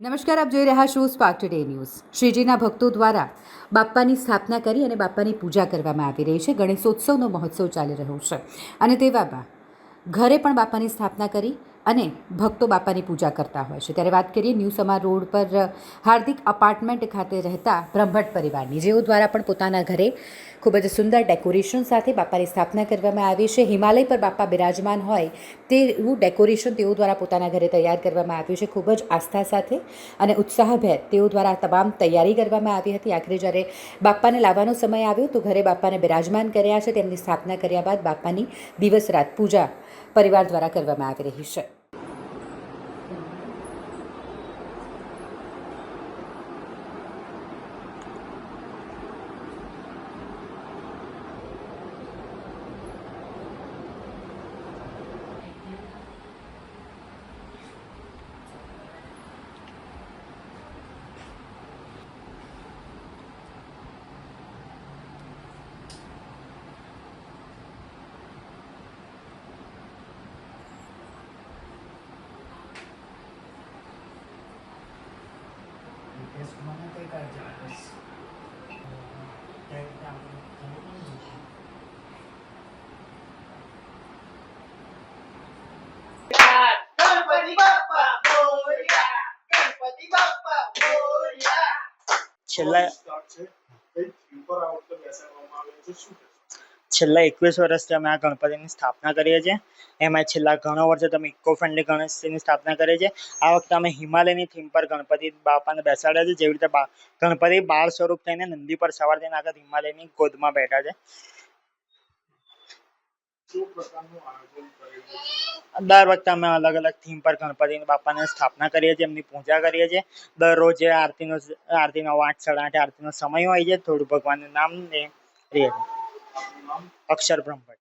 નમસ્કાર, આપ જોઈ રહ્યા છો સ્પાર્ક ટુડે ન્યૂઝ શ્રીજીના ભક્તો દ્વારા બાપ્પાની સ્થાપના કરી અને બાપ્પાની પૂજા કરવામાં આવી રહી છે. ગણેશોત્સવનો મહોત્સવ ચાલી રહ્યો છે. અને તેવામાં ઘરે પણ બાપ્પાની સ્થાપના કરી અને ભક્તો બાપાની પૂજા કરતા હોય છે. ત્યારે વાત કરીએ ન્યૂ સમા રોડ પર હાર્દિક અપાર્ટમેન્ટ ખાતે રહેતા બ્રહ્મભટ્ટ પરિવારની, જેઓ દ્વારા પણ પોતાના ઘરે ખૂબ જ સુંદર ડેકોરેશન સાથે બાપાની સ્થાપના કરવામાં આવી છે. હિમાલય પર બાપા બિરાજમાન હોય તેવું ડેકોરેશન તેઓ દ્વારા પોતાના ઘરે તૈયાર કરવામાં આવ્યું છે. ખૂબ જ આસ્થા સાથે અને ઉત્સાહભેર તેઓ દ્વારા તમામ તૈયારી કરવામાં આવી હતી. આખરે જ્યારે બાપ્પાને લાવવાનો સમય આવ્યો તો ઘરે બાપાને બિરાજમાન કર્યા છે. તેમની સ્થાપના કર્યા બાદ બાપાની દિવસ રાત પૂજા પરિવાર દ્વારા કરવામાં આવી રહી છે. રિક્વેસ્ટ મને કઈ કરજો બસ ત્યાં આપણે ઘરે પણ જઈશું. ગણપતિ બાપ્પા મોરયા ગણપતિ બાપ્પા મોરયા છેલ્લા સ્ટાર્ટ છે. કઈ થીમ છેલ્લા એકવીસ વર્ષથી અમે આ ગણપતિની સ્થાપના કરીએ છીએ. એમાં છેલ્લા ઘણા વર્ષે અમે ઇકો ફ્રેન્ડલી ગણેશજીની સ્થાપના કરીએ છીએ આ વખતે અમે હિમાલયની થીમ પર ગણપતિ બાપાને બેસાડ્યા છે. જેવી રીતે ગણપતિ બાળ સ્વરૂપ થઈને નંદી પર સવાર આગળ હિમાલયની ગોદમાં બેઠા છે. છે દર વખતે અમે અલગ અલગ થીમ પર ગણપતિ બાપાની સ્થાપના કરીએ છીએ, એમની પૂજા કરીએ છીએ. દરરોજ આરતીનો આરતીનો આઠ સાડા આઠ આરતીનો સમય હોય છે, થોડું ભગવાનનું નામ ને રે આપનું નામ અક્ષર બ્રહ્મભટ્ટ.